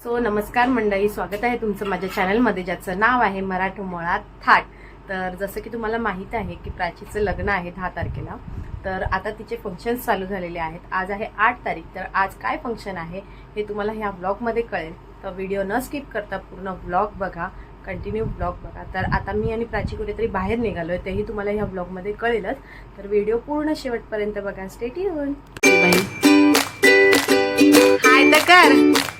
So नमस्कार मंडळी स्वागत आहे तुमचं माझ्या चॅनलमध्ये ज्याचं नाव आहे मराठमोळा थाट. तर जसं की तुम्हाला माहीत आहे की प्राचीचं लग्न आहे दहा तारखेला. तर आता तिचे फंक्शन्स चालू झालेले आहेत. आज आहे आठ तारीख. तर आज काय फंक्शन आहे हे तुम्हाला ह्या ब्लॉगमध्ये कळेल. तर व्हिडिओ न स्किप करता पूर्ण ब्लॉग बघा. कंटिन्यू ब्लॉग बघा. तर आता मी आणि प्राची कुठेतरी बाहेर निघालो आहे तेही तुम्हाला ह्या ब्लॉगमध्ये कळेलच. तर व्हिडिओ पूर्ण शेवटपर्यंत बघा. स्टेट हाय तर कर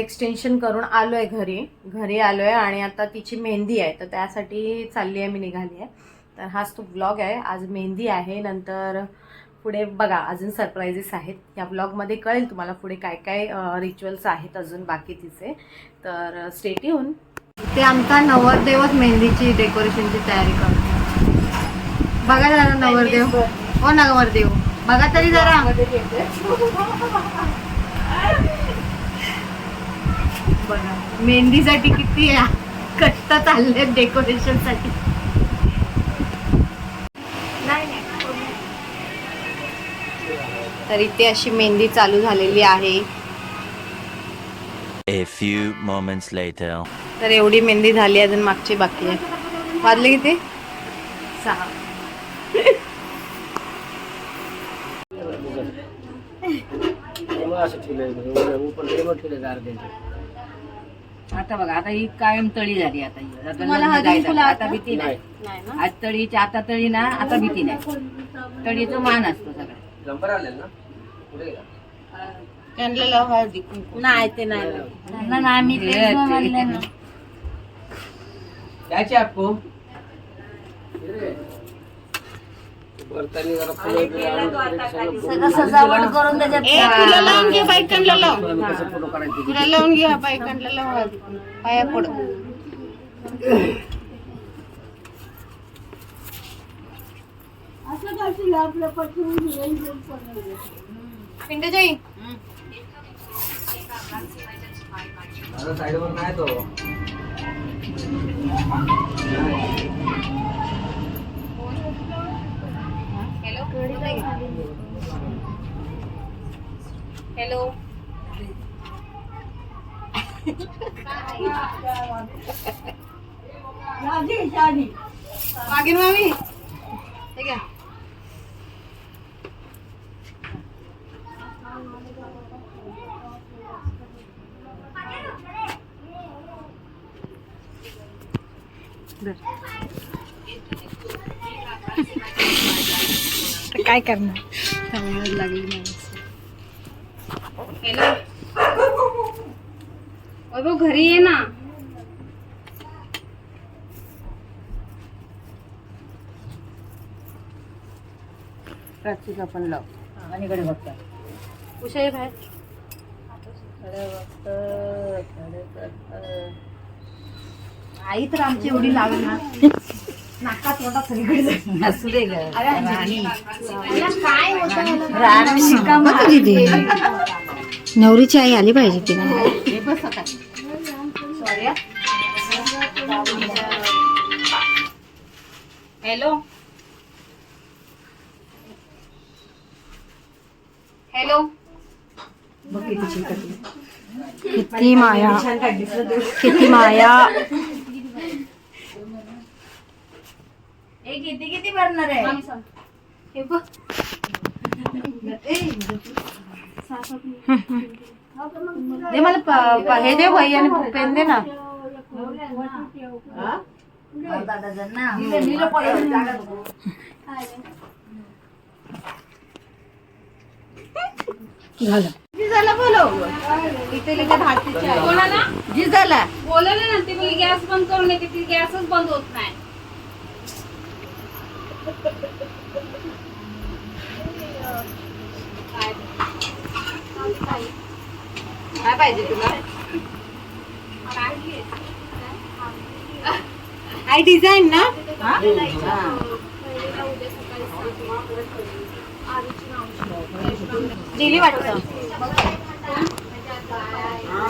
एक्सटेन्शन करून आलोय घरी. घरी आलोय आणि आता तिची मेहंदी आहे. तर त्यासाठी चालली आहे मी निघाली आहे. तर हाच तो ब्लॉग आहे. आज मेहंदी आहे. नंतर पुढे बघा अजून सरप्राईजेस आहेत. या ब्लॉगमध्ये कळेल तुम्हाला पुढे काय काय रिच्युअल्स आहेत अजून बाकी तिचे. तर स्टेट येऊन ते आमचा नवरदेवच मेहंदीची डेकोरेशनची तयारी करतो. बघा जरा नवरदेव. हो नवरदेव. बघा तरी जरा. बघा मेहंदीसाठी किती कष्ट चालले डेकोरेशनसाठी. तर इथे अशी मेहंदी चालू झालेली आहे. A few moments later. तर एवढी मेहंदी झाली अजून मागची बाकी आहे. वाजले किती? सहा. आता बघा आता ही कायम तळी झाली आता ही. आता तुम्हाला लग्न हळदी जायचं. आता आता? भीती नाही. नाही ना? आज तळीची आता तळी ना आता भीती नाही. तळीचा मान असतो सगळा नाही ते नाही. लावत. आम्ही सजावट करून ए, तुला लावून घे बायकांना लाव. तुला लावून घे बायकांना लाव हळदी कुंकू. पाया पड. पिंडजाई हॅलो वागिन मामी. हे घ्या काय करणार? लागली नाही. हॅलो वैभव घरी ये ना. प्राचीचा पण लाव. आणि कडे बघता उषा ये बाहेर आई तर आमची एवढी ना नाका तोंडात सगळीकडे ग. राणी काय होतं? नवरीची आई आली पाहिजे तिला. हॅलो हॅलो किती माया. किती माया ए किती किती भरणार आहे? हे बघ. दे मला प- प- हे दे वही आणि पेन दे ना. दादा जण ना जिजाला बोलव. इथे. कोणाला? जिजाला. बोलवलं ना ती बोली गॅस बंद करून येते ती गॅसच बंद होत नाही. काय पाहिजे तुला? आय डिझाईन ना? दिली वाटतं. हा.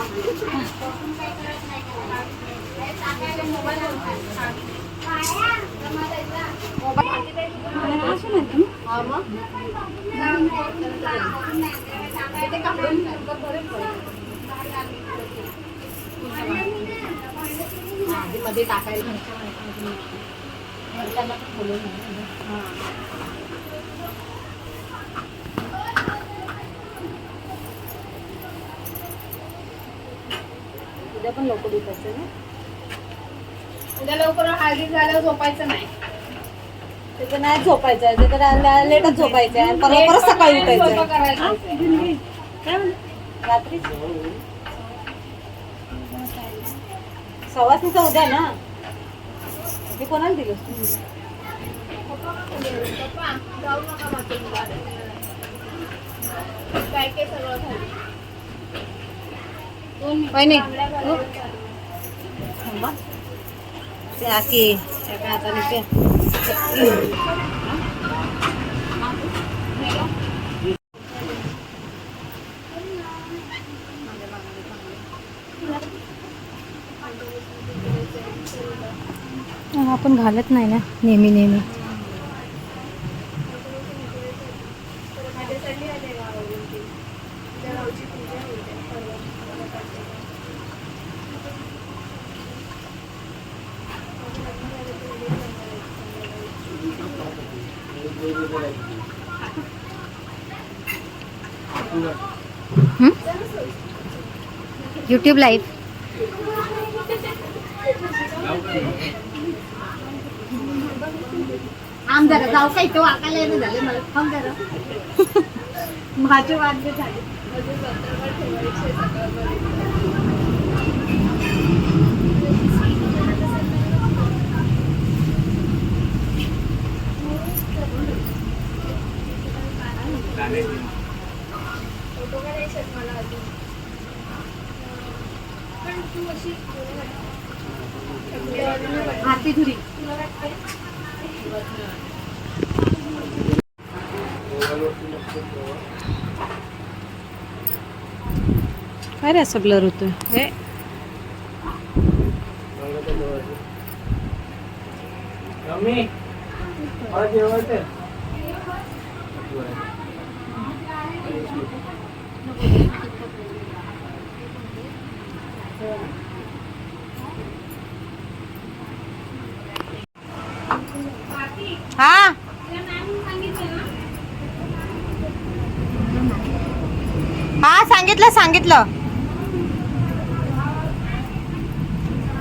मग. मध्ये टाकायला उद्या पण लवकर येत उठायचं ना? उद्या लवकर हळदी झाल्यावर झोपायचं नाही त्याचं नाही झोपायचं आहे त्याचं लेटच झोपायचं आहे परवा परत सकाळी उठायचं. रात्री सवासनीचा उद्या ना हे कोणाला दिलं पप्पा, जाऊ नका बाथरूमला. काय काय सगळं झालं. दोन मिनिटं. वहिनी, तांबड्या घालायला चालू. त्या की एका हाताने ते आपण घालत नाही ना नेहमी नेहमी माझ्यासाठी आले गावावरून ती. त्या गावची पूजा होते परवा. परवा करते. यूट्यूब लाईव्ह आमदार जाऊ का इथं वाकायला येणं झाले मला. थांब जरा. माझे वाद्य झाले म्हणजे सत्तरवर ठेवायचे सकाळपर्यंत. फोटो काढायचे आहेत मला अजून पण तू अशी आरती धुरी काय रे असं ब्लर होतोय? हे. जेवायचं हा. हा सांगितलं सांगितलं.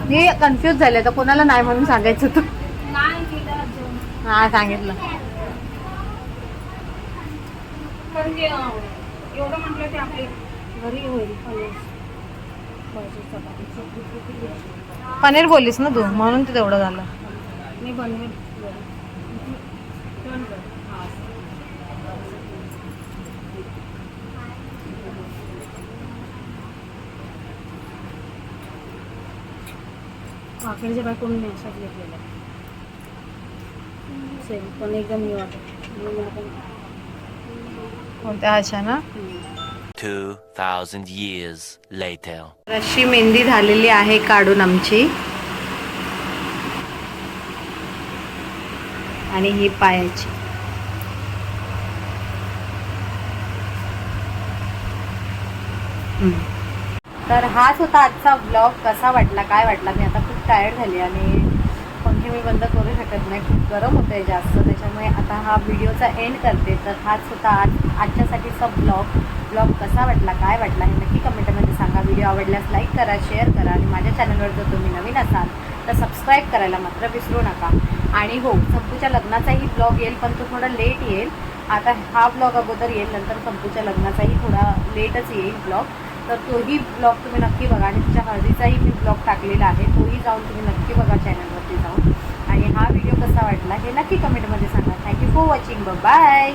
मी कन्फ्युज झाले तर कोणाला नाही म्हणून सांगायचं तू हा सांगितलं. एवढं म्हटलं ते आपले घरी होईल पनीर बोललीस ना तू म्हणून ते तेवढं झालं. मी बनवेल घरी. Turn कर. हा. भाकरीच्या बायकोनी मी असाच घेतलेला सेम पण एकदम मी वाटत कोणत्या आशा ना 2,000 years later. अशी मेहंदी झालेली आहे काढून आमची आणि ही पायाची. तर हाच होता आजचा ब्लॉग कसा वाटला काय वाटला? मी आता खूप टायर्ड झाली आणि पंखे मी बंद करू शकत नाही. खूप गरम होतं आहे जास्त त्याच्यामुळे आता हा व्हिडिओचा एंड करते. तर हाच होता आज आजच्यासाठीचा ब्लॉग ब्लॉग कसा वाटला काय वाटला हे नक्की कमेंटमध्ये सांगा. व्हिडिओ आवडल्यास लाईक करा शेअर करा आणि माझ्या चॅनलवर जर तुम्ही नवीन असाल तर सबस्क्राईब करायला मात्र विसरू नका. आणि हो संपूच्या लग्नाचाही ब्लॉग येईल पण तो थोडा लेट येईल. आता हा ब्लॉग अगोदर येईल नंतर संपूच्या लग्नाचाही थोडा लेटच येईल ब्लॉग तर तोही ब्लॉग तुम्ही नक्की बघा आणि तिच्या हळदीचाही मी ब्लॉग टाकलेला आहे. तोही जाऊन तुम्ही नक्की बघा चॅनलवरती जाऊन. आणि हा व्हिडिओ कसा वाटला हे नक्की कमेंटमध्ये सांगा. Thank you for watching bye